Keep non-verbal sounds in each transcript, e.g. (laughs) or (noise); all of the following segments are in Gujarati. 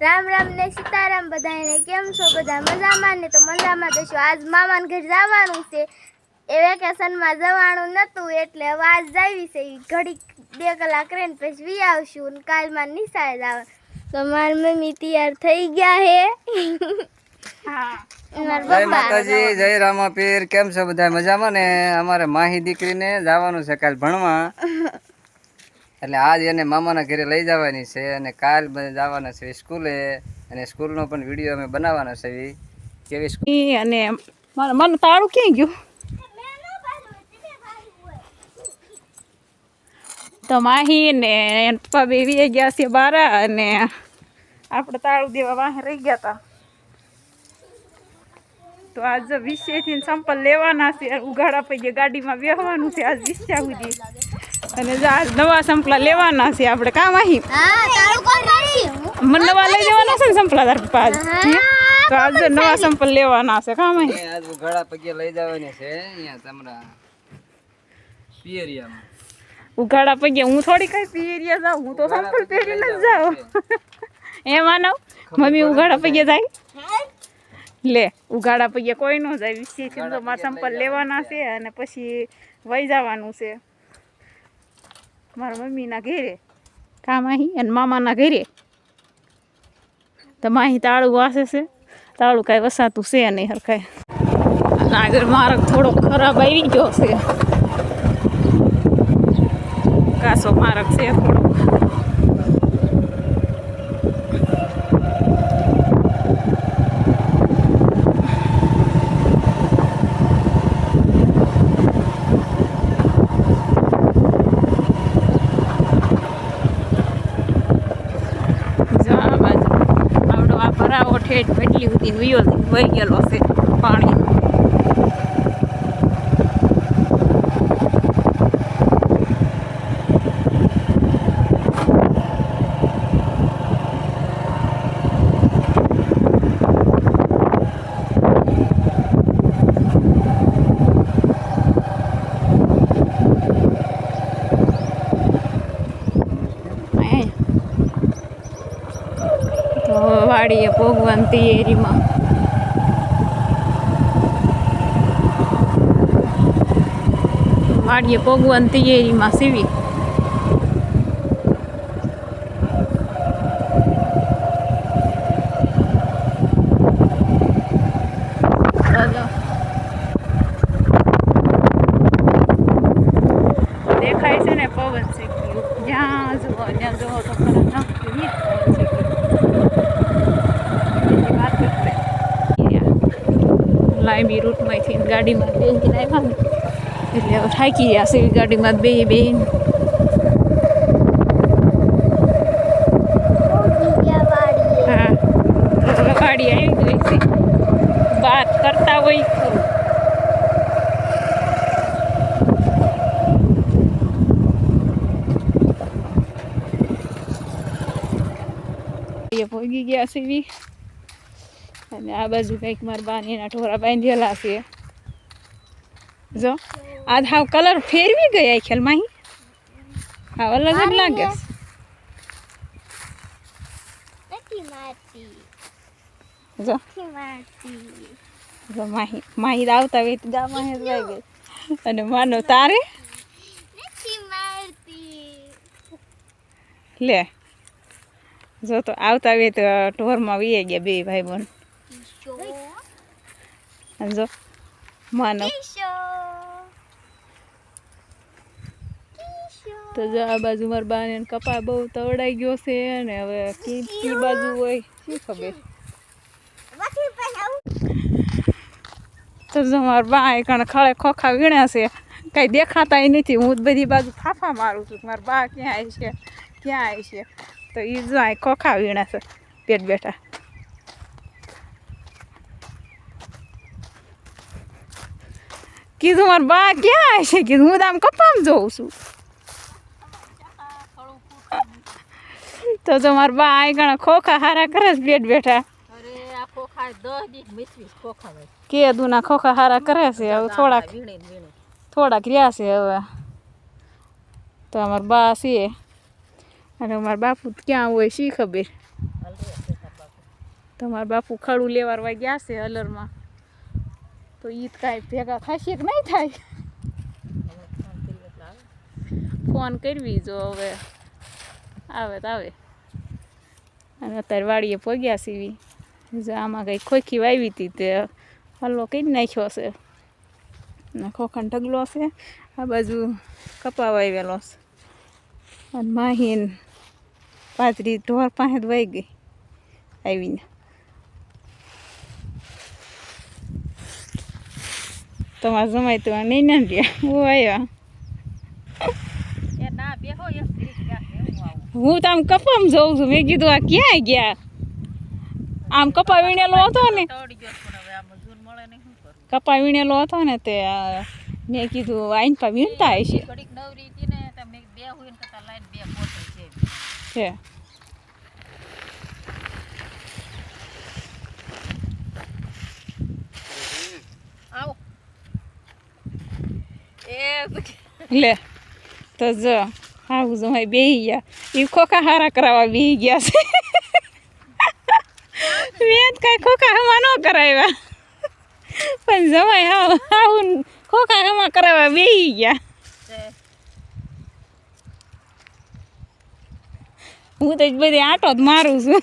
રામ રામ ને સીતારામ બધાને કેમ છો? બધા મજામાં ને? તો મજામાં તો આજ મામાને ઘર જવાનું છે. એ વેકેશનમાં જવાનું નહોતું એટલે હવે આજ જાવી છે. ઈ ઘડીક બે કલાક રહીને પછી વી આવશું ને કાલમાં નિશાળે જવાનું તો મારી મમ્મી તૈયાર થઈ ગયા હે. મારા જય માતાજી જય કેમ છો બધા? મજામાં ને? અમારે માહી દીકરીને જવાનું છે કાલ ભણવા. એટલે આજ એને મામાના ઘરે લઈ જવાની છે અને કાલ જવાના છે સ્કૂલે. અને સ્કૂલનો પણ વીડિયો અમે બનાવવાનો છે કેવી સ્કૂલ અને મને તાળું ક્યાં ગયું? તો માહી ને પપ્પા બે વી ગયા છે બારા અને આપણે તાળું દેવા વાહે રહી ગયા હતા તો આજ વિષયથી સંપલ લેવાના છે. ઉઘાડા પૈયે ગાડીમાં બેહવાનું છે. આજ વિષયા સુધી અને નવા સંપલા લેવાના છે આપણે કામ અહીં હા તારું કોણ રાખી મને નવા લઈ જવાના છે ને સંપલા તાર પપ્પા તો આજે નવા સંપલ લેવાના છે કામ અહીં આજ ઘડા પગે લઈ જવાની છે અહીંયા તમારા પિયરિયામાં. ઉઘાડા પગે હું થોડી કઈ પિયરિયા જાઉં હું તો સંપલ પહેરીને જ જાઉં. એ (laughs) માનવ? મમ્મી ઉઘાડા પગે જાય? લે ઉઘાડા પગે કોઈ ન જાય વિશે તો સંપલ લેવાના છે. અને પછી વહી જવાનું છે. મારા મમ્મીના ઘેરે. કામ અહીં અને મામાના ઘેરે? તો માહી તાળું વાસે છે. તાળું કાંઈ વસાતું છે નહીં હરખાય. આગળ માર્ગ થોડો ખરાબ આવી ગયો છે. કાસો માર્ગ છે થોડો જો આ બાજુ આવડો આ ઠેઠ એટલી સુધી વયો વહી ગયેલો છે પાણી અહીંયા. તો વાડીએ ભોગવાન તૈયારીમાં. વાડીએ ભોગવાન તૈયારીમાં સીવી. દેખાય છે ને પવન છે જ્યાં જુઓ, ત્યાં જુઓ તો ખરા નક્કી ઈ જ પવન છે એની વાત જ નહીં. લાંબી રૂટમાંથી ગાડીમાં બેસીને આવ્યા ને. એટલે થાકી ગયા છે ગાડીમાં બે બેન ગાડી આવી ગઈ કરતા હોય. એ ગયા છે અને આ બાજુ કંઈક મારા બાનીના ઢોરા બાંધેલા છે. જો આ હાવ કલર ફેરવી ગયા ખેલ માહી? હાવ અલગ જ લાગે. જો. જો માહી માહી આવતા હોય તો ગા માહી ગઈ. અને માનો તારે? લે જો તો આવતા હોય તો ઢોરમાં વીએ ગયા બે ભાઈ બહેન શો અને જો માનવ તો જો આ બાજુ મારા બાને કપા બહુ તવડાઈ ગયો છે અને હવે કી કી બાજુ હોય. શું ખબર? તો જો મારા બા એ કણ ખળે ખોખા વીણ્યા છે. કાંઈ દેખાતાય નથી. હું બધી બાજુ ફાફા મારું છું. મારા બા ક્યાં આવી છે? ક્યાં આવી છે? તો એ જો આ ખોખા વીણ્યા છે. પેટ બેઠા. કીધું મારા બા ક્યાં હશે? કીધું હું તો આમ કપામ જોઉં છું. તો જો મારા બા આ ગણા ખોખા હારા કરે છે બેઠ. બેઠા કે દુના ખોખા હારા કરે છે હવે થોડાક થોડાક રહ્યા છે હવે. તો અમારા બા છે. અને અમારા બાપુ ક્યાં હોય શી ખબર? તમારા બાપુ ખડું લેવા ગયા છે અલરમાં. તો ઈદ કાંઈ ભેગા થશે કે નહીં થાય? ફોન કરવી જો હવે. આવે તો આવે. અને અત્યારે વાડીએ પગ્યા સીવી. જો આમાં કંઈ ખોખી વાવી હતી તે હલવો કઈ નાખ્યો છે. ને ખોખણ ઢગલો છે. આ બાજુ કપા વાવેલો છે. અને માહીન પાતરી ઢોર પાસે જ વહી ગઈ આવીને. તમારે જમાય તો નહીં ને રહ્યા હું આવ્યા. હું તો આમ કપામ જઉં છું. મેં કીધું આ ક્યાં ગયા? આમ કપા વીણેલો હતો ને. કપા વીણેલો હતો ને તે મેં કીધું આઈન પા વીણતા હશે. છે. તો જો આવું જમાઈ બેહી ગયા. એ ખોખા હારા કરાવવા બેહી ગયા છે. તો કાંઈ ખોખા હમા ન કરાવ્યા. પણ જમાઈ આવું આવું ખોખા હમા કરાવવા બેહી ગયા. હું તો બધી આટો જ મારું છું.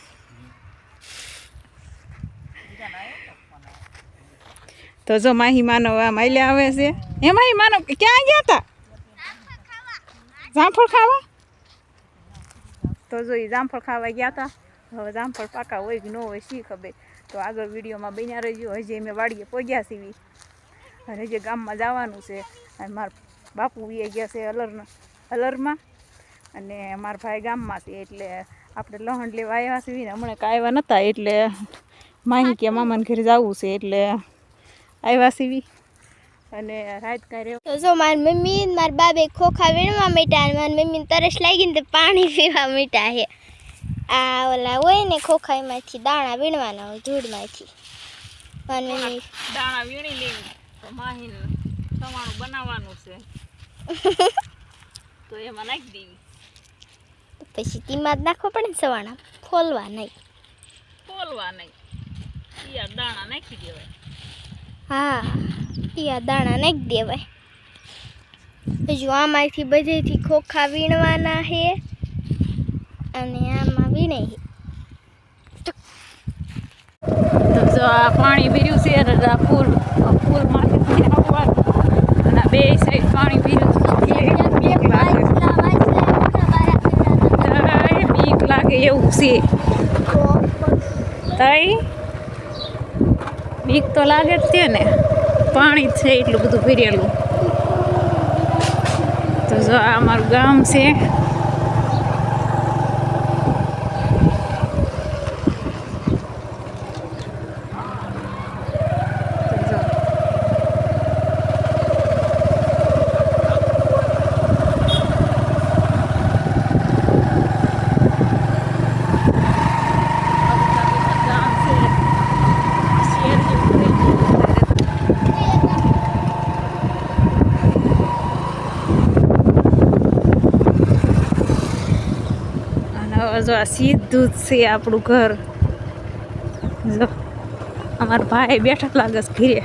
તો જો માહી માનવ આમ માલ્યા આવે છે. એ માનો ક્યાં ગયા હતા જામફળ ખાવા? તો જો જામફળ ખાવા ગયા હતા હવે જામફળ પાકા હોય કે ન હોય શી ખબર. તો આગળ વિડીયોમાં બન્યા રહેજો. હજી અમે વાડીએ પહોંચ્યા સીવી અને હજી ગામમાં જવાનું છે. અને મારા બાપુ એ ગયા છે અલરના, અલરમાં. અને મારા ભાઈ ગામમાં છે એટલે આપણે લહણ લેવા આવ્યા છીએ. ને હમણાં કાંઈ આવ્યા નહોતા એટલે માહી કે મામાને ઘરે જવું છે એટલે આવ્યા સીવી અને રાત કર્યો તો જો મારી મમ્મી મારા બાબે ખોખા વીણવા મીઠા અને મારી મમ્મીને તરસ લાગી ને પાણી પીવા મીઠા છે આ ઓલા હોય ને ખોખા એમાંથી દાણા વીણવાના હોય ધૂળમાંથી. મારી મમ્મી દાણા વીણી લેવી માહીન સવાણું બનાવવાનું છે. તો એમાં નાખી દેવી. પછી તેમાં જ નાખવો પડે ને સવાણા. ફોલવા નહીં. ખોલવા નહીં. દાણા નાખી દેવાય. હા. યા દાણા નાખી દેવાય. હજુ આમાંથી બધેથી ખોખા વીણવાના છે અને આમાં વીણે છે તો આ પાણી પીર્યું છે અને આ ફૂલ, આ ફૂલમાંથી અને બે સાઈડ પાણી ભર્યું બીક લાગે. બીક લાગે એવું છે. તઈ બીક તો લાગે જ છે ને. પાણી છે એટલું બધું ભરેલું. તો જો આ અમારું ગામ છે તો જો ગામ છે શેર જેવું થઈ ગયું અને જો આ સીધું જ છે આપણું ઘર. જો, અમારા ભાઈ બેઠા લાગે છે ઘીરે.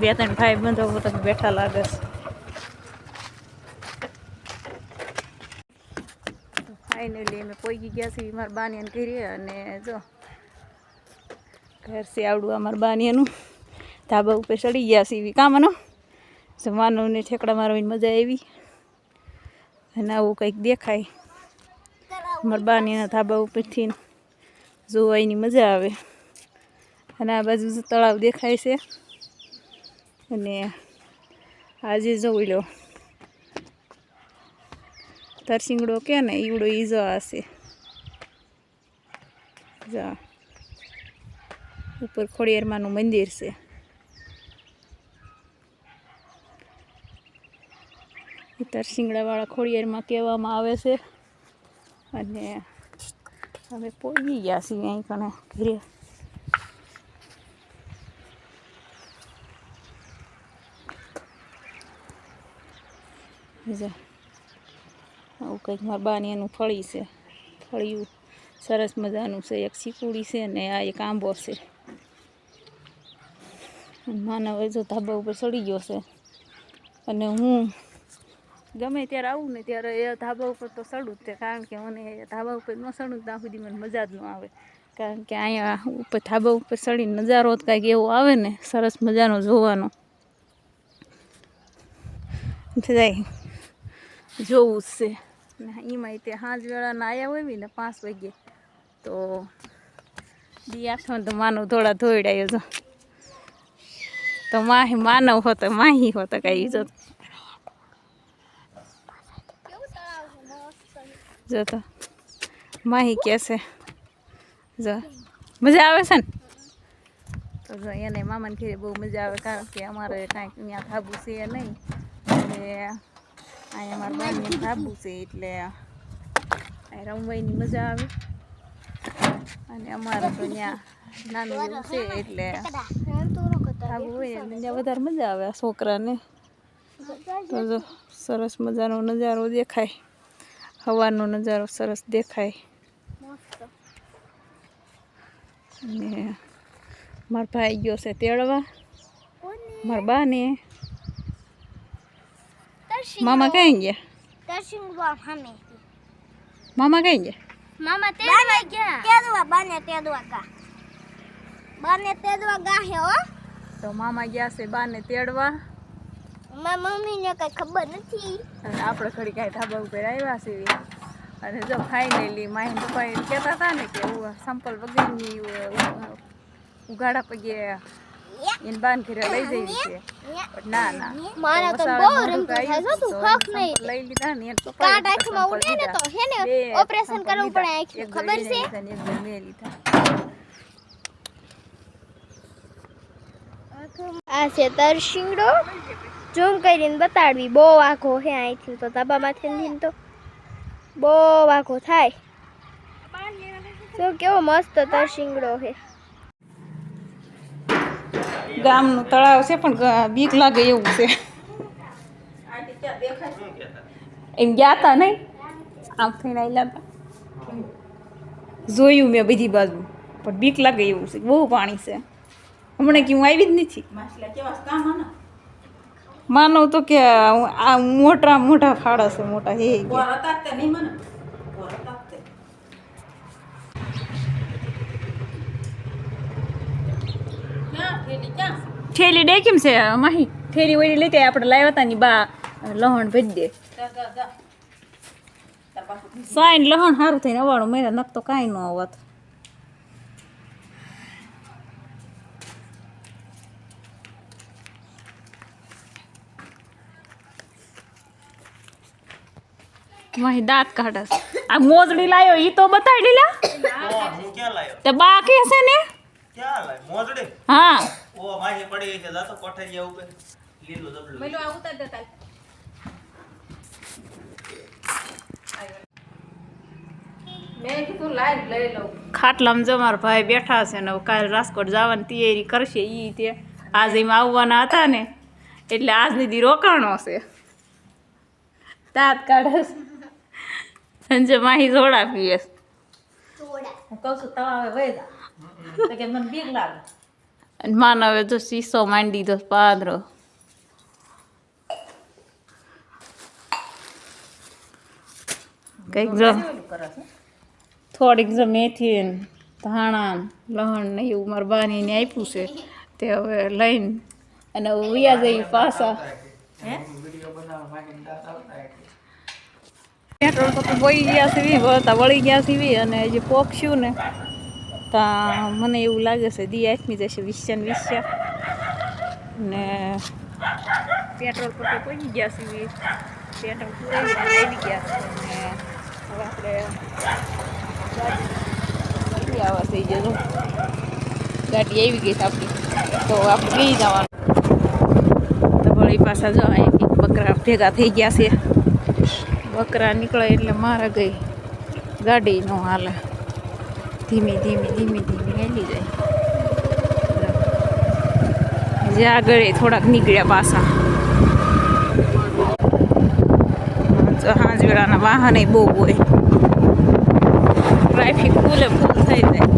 બે ત્રણ ભાઈ બંધો બેઠા લાગે છે. ફાઇનલી અમે પહોંચી ગયા છીએ મારા બાનિયાને ઘીરે અને જો, ઘર છે આવડું અમારા બાનિયાનું. ધાબા ઉપર ચડી ગયા છીએ કામનો ને ઠેકડા મારવાની મજા આવી. અને આવું કંઈક દેખાય. મરબાનીના ધાબા ઉપરથી જોવાની મજા આવે. અને આ બાજુ તળાવ દેખાય છે. અને આજે જોઈ લો તરસિંગડો કે ને, ઈવડો ઈજો હશે. જા. ઉપર ખોડિયારમાંનું મંદિર છે. તરસિંગડાવાળા ખોડિયારમાં કહેવામાં આવે છે. અને અમે પહોંચી ગયા છીએ અહીં કને ઘરે. આવું કંઈક મારા બાની એનું ફળી છે. ફળિયું સરસ મજાનું છે. એક સીકુડી છે ને આ એક આંબો છે. માનવ જો ધાબા ઉપર ચડી ગયો છે. અને હું ગમે ત્યારે આવું ને ત્યારે એ ધાબા ઉપર તો ચડું જ છે કારણ કે મને ધાબા ઉપર ન ચડું ત્યાં સુધી મને મજા જ ન આવે. કારણ કે અહીંયા ઉપર ધાબા ઉપર ચડીને નજારો કાંઈક એવો આવે ને, સરસ મજાનો જોવાનો. જાય, જોવું જ છે. ને એમાં તે સાંજ વેળાના આવ્યા હોય ને પાંચ વાગે તો દી આઠમાં તો માનવ થોડા ધોઈડાયો છો તો માહી માનવ હોતો, માહી હોતો કાંઈ જો કેવું તળાવ છે મસ્ત જો તો. માહી કહે છે. જો. મજા આવે છે ને? તો જો એને મામાને ઘરે બહુ મજા આવે કારણ કે અમારે કાંઈક ત્યાં ધાબુ છે નહીં. અને અહીંયા અમારા બાની ધાબુ છે એટલે અહીં રમવાની મજા આવે. અને અમારે તો ત્યાં નાનું છે એટલે ધાબુ હોય એટલે ત્યાં વધારે મજા આવે છોકરાને. તો જો સરસ મજાનો નજારો દેખાય. હવાનો નજારો સરસ દેખાય. ને મારા ભાઈ ગયો છે તેડવા. મારા બાને. તરસિંગ મામા કઈ ગયા? બા મામા કઈ ગયા? મામા તેડવા ગયા. તેડવા બાને તેડવા ગા. બાને તેડવા ગા હે હો. તો મામા ગયા છે બાને તેડવા. મારા મમ્મીને કઈ ખબર નથી. અને આપણે ઘડી કાંઈ ધાબા ઉપર આવ્યા છીએ અને જો ફાઇનલી માહી પપ્પા એમ કહેતા હતા ને કે એવું સંપલ વગરની ઉગાડા ઉઘાડા પગે એને બાન ઘરે લઈ જઈ છે. ના ના. મારા તો બહુ મોઢું થાય તું તો નહીં. લઈ લીધા ને પપ્પાએ કાંટ આંખમાં ઉડે ને તો હે ને ઓપરેશન કરવું પડે આંખ ખબર છે? એક બે લીધા. આ છે તરશીંગડો. ઝૂમ કરીને બતાડવી. બહુ આખો હે અહીંથી. તો તાબામાંથી તો બહુ આખો થાય. જો કેવો મસ્ત તરશીંગડો હે. ગામનું તળાવ છે, પણ બીક લાગે એવું છે. એમ ગયા હતા નહીં? આમ થઈને આવેલા હતા જોયું મેં બધી બાજુ. પણ બીક લાગે એવું છે. બહુ પાણી છે. હમણાં કે હું આવી જ નથી. માનવ તો કે આ મોટા મોટા ફાળા છે મોટા હે થેલી ડે કેમ છે માહી. થેલી ઓલી લેતી આપણે લાવ્યા હતા ની બા લહણ ભરી દે. સાઈન લહણ સારું થઈને અવાળું મહિના નક તો કાંઈ ન આવત માહી દાંત કાઢસ આ મોજડી લાયો ઈ તો બતાડી લા હું ક્યાં લાયો? તે બા કે છે ને? ક્યાં લાય? મોજડી? હા. ઓ માહી પડી છે જાતો કોઠારી ઉપર. લીલું જબલું. ખાટલામાં જો મારા ભાઈ બેઠા છે ને કાલ રાજકોટ જવાની તૈયારી કરશે એ તે. આજ એમાં આવવાના હતા ને એટલે આજની દી રોકાણો છે. દાંત કાઢે છે. સંજય માહી જોડા પીએ છે. અને માનવે જો શીશો માંડી દીધો પાદરો. કંઈક જો થોડીક જો મેથી ને ધાણા ને લહણ ને એવું મારા બાનીને આપ્યું છે. તે હવે લઈને અને હવે વયા જઈ પાછા. પેટ્રોલ પંપ વળી ગયા સીવી વળતા વળી ગયા સીવી અને જે પોક્ષ્યું ને. તા મને એવું લાગે છે, દી આઠમી જશે વીસ્યા ને વીસ્યા ને પેટ્રોલ પંપે પહોંચી ગયા સીવી. પેટ્રોલ પૂરાઈ લઈ ગયા છે. ને હવે આપણે આવા થઈ જજો ગાડી આવી ગઈ છે આપણી. તો આપણે ગઈ જવાનું. તો વળી પાછા જો અહીંયા બકરા ભેગા થઈ ગયા છે. બકરા નીકળે એટલે મારા ગઈ. ગાડી નો હાલે. ધીમી ધીમી ધીમી ધીમી હેલી જાય. જે આગળ થોડાક નીકળ્યા પાછા. હાજવેળાના વાહન બહુ હોય. ટ્રાફિક ફૂલે ફૂલ થઈ જાય.